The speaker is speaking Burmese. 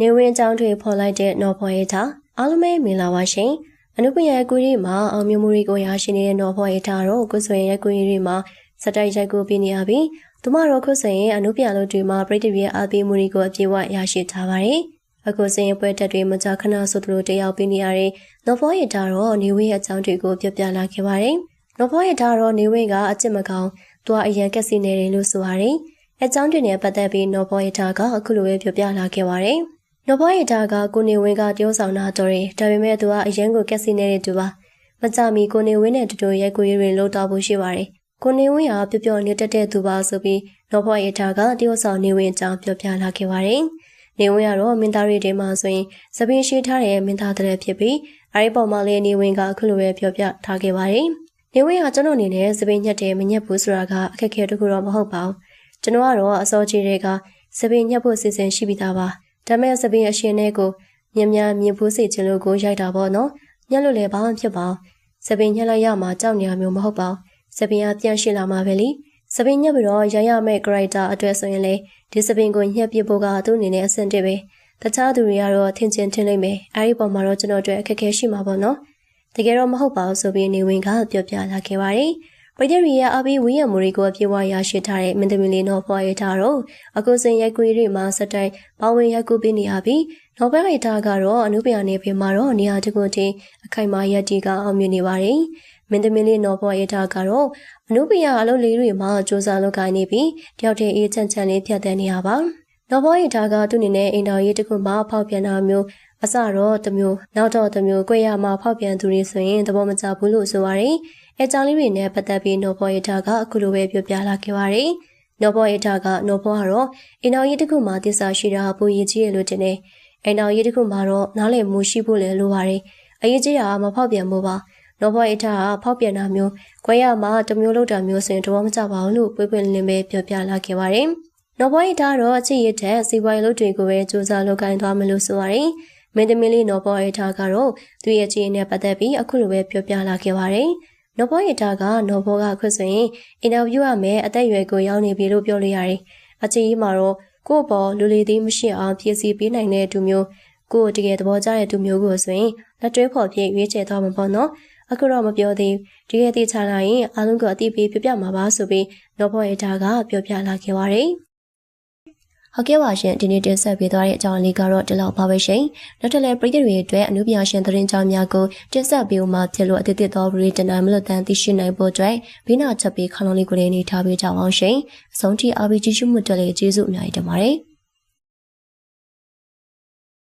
နေဝင်အကြောင်းတွေဖော်လိုက်တဲ့နော်ဖော်ရတာအားလုံးပဲမင်္ဂလာပါရှင်အနုပညာကူရီမှာအောင်မြင်မှုတွေကိုရရှိနေတဲ့နော်ဖော်ရတာတော့ကိုဆွေရဲ့ကူရီမှာစတိုက်ရိုက်ကိုပြနေရပြီးသူမတော်ခုဆွေရဲ့အနုပညာလုပ်တွေမှာပြည်သူရဲ့အားပေးမှုတွေကိုအပြည့်အဝရရှိထားပါတယ်အခုစင်ပွဲတက်တွေမကြာခဏဆိုသလိုတယောက်ပြနေရတဲ့နော်ဖော်ရတာတော့နေဝင်ရဲ့အကြောင်းတွေကိုပြပြလာခဲ့ပါတယ်နော်ဖော်ရတာတော့နေဝင်ကအစ်စ်မကောင်သူကအရန်ကက်စီနေတယ်လို့ဆိုပါတယ်အကြောင်းတွေနဲ့ပတ်သက်ပြီးနော်ဖော်ရတာကအခုလိုပဲပြပြလာခဲ့ပါတယ် နော်ဘွားရတာကကိုနေဝင်းကတယောဆောင်တာတော်တယ်ဒါပေမဲ့သူကအရန်ကိုကက်စီနေတဲ့သူပါမကြမီကိုနေဝင်းနဲ့တူတူရိုက်ကိုရရင်လို့တော့ဖို့ရှိပါတယ်ကိုနေဝင်းကပျော်ပျော်နေတတ်တဲ့သူပါဆိုပြီးနော်ဘွားရတာကတယောဆောင်နေဝင်းအကြောင်းပြောပြလာခဲ့ပါတယ်နေဝင်းကတော့မင်းသားတွေထဲမှာဆိုရင်သပင်းရှိထားတဲ့မင်းသားတဲ့ဖြစ်ပြီးအဲဒီပေါ်မှာလည်းနေဝင်းကအခုလိုပဲပြောပြထားခဲ့ပါတယ်နေဝင်းကကျွန်တော်အနေနဲ့သပင်းညက်တယ်မညက်ဘူးဆိုတာကအခက်အခဲတခုတော့မဟုတ်ပါဘူးကျွန်တော်ကတော့အစောကြီးတွေကသပင်းညက်ဖို့စီစဉ်ရှိပြီးသားပါ ဒါမဲ့စပင်းအရှင်နဲ့ကိုမြင်များမြင်ဖို့စေချင်လို့ကိုရိုက်တာပေါ့နော်ညက်လို့လည်းဘာမှဖြစ်ပါစပင်းညက်လိုက်ရမှာကြောက်နေရမျိုးမဟုတ်ပါစပင်းကပြန်ရှိလာမှာပဲလေစပင်းညက်ပြီးတော့ရရမဲ့ character အတွက်ဆိုရင်လေဒီစပင်းကိုညှက်ပြဖို့ကသူ့အနေနဲ့အဆင်တည်းပဲတခြားသူတွေကတော့ထင်ချင်းထင်လိမ့်မယ်အဲဒီပုံမှာတော့ကျွန်တော်တို့အခက်အခဲရှိမှာပေါ့နော်တကယ်တော့မဟုတ်ပါဘူးဆိုပြီးနေဝင်ကပြောပြလာခဲ့ပါတယ် ပရိသတ်ရီရဲ့အဘိဝင်းရမူရီကိုအပြည့်အဝရရှိထားတဲ့မင်းသမီးလေးနော်ဖွာရထားတော့အခုစင်ရိုက်ကွေတွေမှာစတိုင်ပေါဝင်ရိုက်ကူပေးနေရပြီးနော်ဘက်ရီထားကတော့အနုပညာနေဖေမှာတော့နေရာတခုတင်အခိုင်မာရက်တီကအောင်မြင်နေပါတယ်မင်းသမီးလေးနော်ဖွာရထားကတော့အနုပညာအလုပ်လေးတွေမှာစူးစမ်းလုပ်ကိုင်နေပြီးတယောက်တည်းအေးချမ်းချမ်းလေးဖြတ်သန်းနေရပါနော်ဖွာရထားကသူ့အနေနဲ့အင်တာရေးတခုမှဖောက်ပြန်တာမျိုး အစတော့တမျိုးနောက်တော့တမျိုးကြွေရမှာဖောက်ပြန်သူတွေဆိုရင်သဘောမကျဘူးလို့ဆိုပါတယ်အဲကြောင့်လေးတွေနဲ့ပတ်သက်ပြီးနော်ဘော်ရတာကအခုလိုပဲပြောပြလာခဲ့ပါတယ်။နော်ဘော်ရတာကနော်ဘော်ကတော့အင်တော်ကြီးတစ်ခုမှတစ္ဆာရှိတာပူရည်ကြီးရလို့တင်နေ။အင်တော်ကြီးတစ်ခုမှတော့နားလည်မှုရှိဖို့လည်းလိုပါတယ်။အရေးကြီးတာကမဖောက်ပြန်မှုပါ။နော်ဘော်ရတာကဖောက်ပြန်တာမျိုး၊ကြွယ်ရမှာတမျိုးလောက်တာမျိုးဆိုရင်တော့မကြပါဘူးလို့ပွေးပွင့်လင်းပဲပြောပြလာခဲ့ပါတယ်။နော်ဘော်ရတာတော့အချစ်ရတဲ့စီပွားရေးလုပ်တွေကိုပဲစူးစမ်းလုပ်ကိုင်သွားမယ်လို့ဆိုပါတယ်။ မင်းသမီးလေးနော်ဘော်ရတာကတော့သူ့ရဲ့ခြေနဲ့ပတ်သက်ပြီးအခုလိုပဲပြောပြလာခဲ့ပါတယ်။နော်ဘောရတာကနော်ဘောကခွတ်ဆိုရင်အင်တာဗျူးရမယ်အသက်အရွယ်ကိုရောက်နေပြီလို့ပြောလို့ရတယ်။အချီကြီးမှာတော့ကို့ဘောလူလီသေးမရှိအောင်ဖြည့်ဆည်းပေးနိုင်တဲ့သူမျိုးကို့တကယ်သဘောကျတဲ့သူမျိုးကိုဆိုရင်လက်တွဲဖော်ပြရွေးချယ်သွားမှာပေါ့နော်။အခုတော့မပြောသေးဒီရဲ့တိချလာရင်အားလုံးကအတိပေးပြပြမှာပါဆိုပြီးနော်ဘောရတာကပြောပြလာခဲ့ပါတယ်။ ဟုတ်ကဲ့ပါရှင်ဒီနေ့တင်ဆက်ပေးသွားတဲ့အကြောင်းလေးကတော့ဒီလောက်ပါပဲရှင်နောက်ထပ်လည်းပရိသတ်တွေအတွက်အနုပညာရှင်သတင်းကြောင်းများကိုတင်ဆက်ပေးဦးမှာဖြစ်လို့အသစ်သစ်သောဗရီတနမလို့တန်သိရှိနိုင်ဖို့အတွက်ဘိနာချက်ပေးခလုံးလေးကိုလည်းနေထားပေးကြအောင်ရှင်အဆုံးထိ RPG ရှုမှုတက်လေးကျေးဇူးအများကြီးတင်ပါတယ်